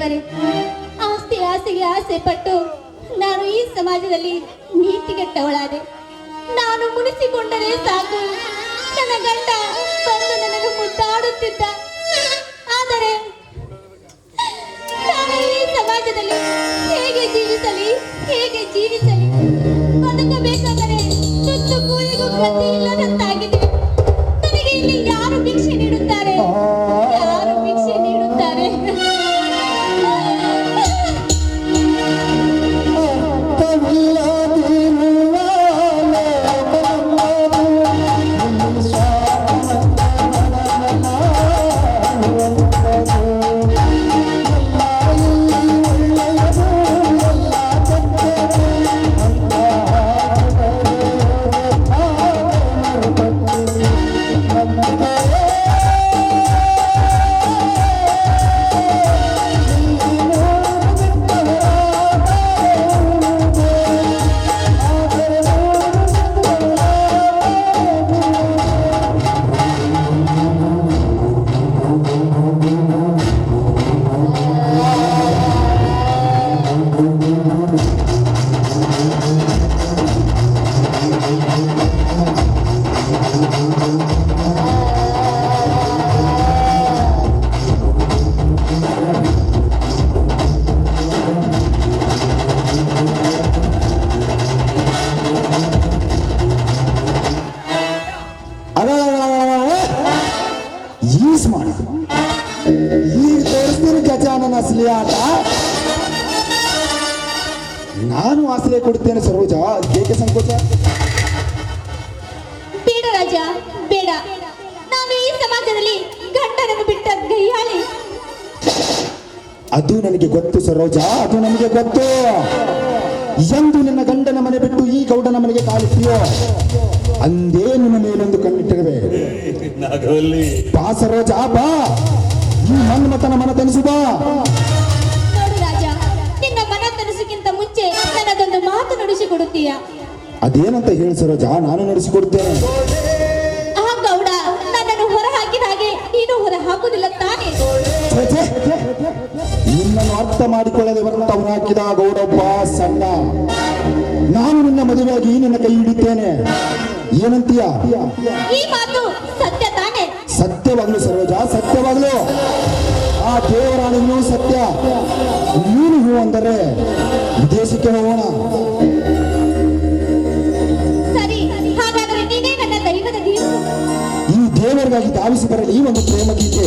ದೇವರೇ, ಆಸ್ತಿ, ಆಸೆಗೆ ಆಸೆ ಪಟ್ಟು ನಾನು ಈ ಸಮಾಜದಲ್ಲಿ ನೀತಿಗೆಟ್ಟವಳಾದೆ. ನಾನು ಮುನಿಸಿಕೊಂಡರೆ ಸಾಕು. ನನ್ನ ಗಂಡ ಬಂದು ನನ್ನನ್ನು ಮುದ್ದಾಡುತ್ತಿದ್ದ. ಆದರೆ ನಾನು ಈ ಸಮಾಜದಲ್ಲಿ ಹೇಗೆ ಜೀವಿಸಲಿ ಹೇಗೆ ಜೀವಿಸಲಿ? ನಾನು ಆಸರೆ ಕೊಡುತ್ತೇನೆ ಸರೋಜ. ಏಕೆ ಸಂಕೋಚ? ಬೇಡ ರಾಜ ಬೇಡ. ನಾನು ಈ ಸಮಾಜದಲ್ಲಿ ಗಂಡನನ್ನು ಬಿಟ್ಟ ಗೈಯಾಳಿ. ಅದು ನನಗೆ ಗೊತ್ತು ಸರೋಜ ಅದು ನನಗೆ ಗೊತ್ತು. ಎಂದು ನಿನ್ನ ಗಂಡನ ಮನೆ ಬಿಟ್ಟು ಈ ಗೌಡನ ಮನೆಗೆ ಕಾಲಿಟ್ಟಿಯೋ ಅಂದೇ ನಿನ್ನ ಮೇಲೊಂದು ಕಣ್ಣಿಟ್ಟಿರುವೆ. ಬಾ ಸರೋಜ ಬಾ. ಈ ಮನ್ಮತನ ಮನ ತನಿಸು ಬಾ. ನುಡಿಸಿಕೊಡುತ್ತೀಯ ಅದೇನಂತ ಹೇಳಿ ಸರೋಜ ನಾನು ನಡೆಸಿಕೊಡ್ತೇನೆ. ಆ ಗೌಡ ನನ್ನನ್ನು ಹೊರ ಹಾಕಿದ ಹಾಗೆ ನೀನು ಹೊರ ಹಾಕುದಿಲ್ಲ ತಾನೇ. ನಿನ್ನನ್ನು ಅರ್ಥ ಮಾಡಿಕೊಳ್ಳದೆ ಬರ್ತವನು ಹಾಕಿದ ಗೌಡಪ್ಪ ಸಣ್ಣ. ನಾನು ನಿನ್ನ ಮದುವೆಯಾಗಿ ನಿನ್ನ ಕೈ ಹಿಡಿತೇನೆ. ಏನಂತೀಯ? ಈ ಮಾತು ಸತ್ಯ ತಾನೆ? ಸತ್ಯವಾಗ್ಲು ಸರೋಜ ಸತ್ಯವಾಗ್ಲು. ಆ ದೇವರಾಣಿನೂ ಸತ್ಯ. ನೀನು ಹೂ ಅಂದರೆ ವಿದೇಶಕ್ಕೆ ಹೋಗೋಣ. ದೇವರಿಗಾಗಿ ಧಾವಿಸಿ ಬರಲಿ ಒಂದು ಪ್ರೇಮ ಗೀತೆ.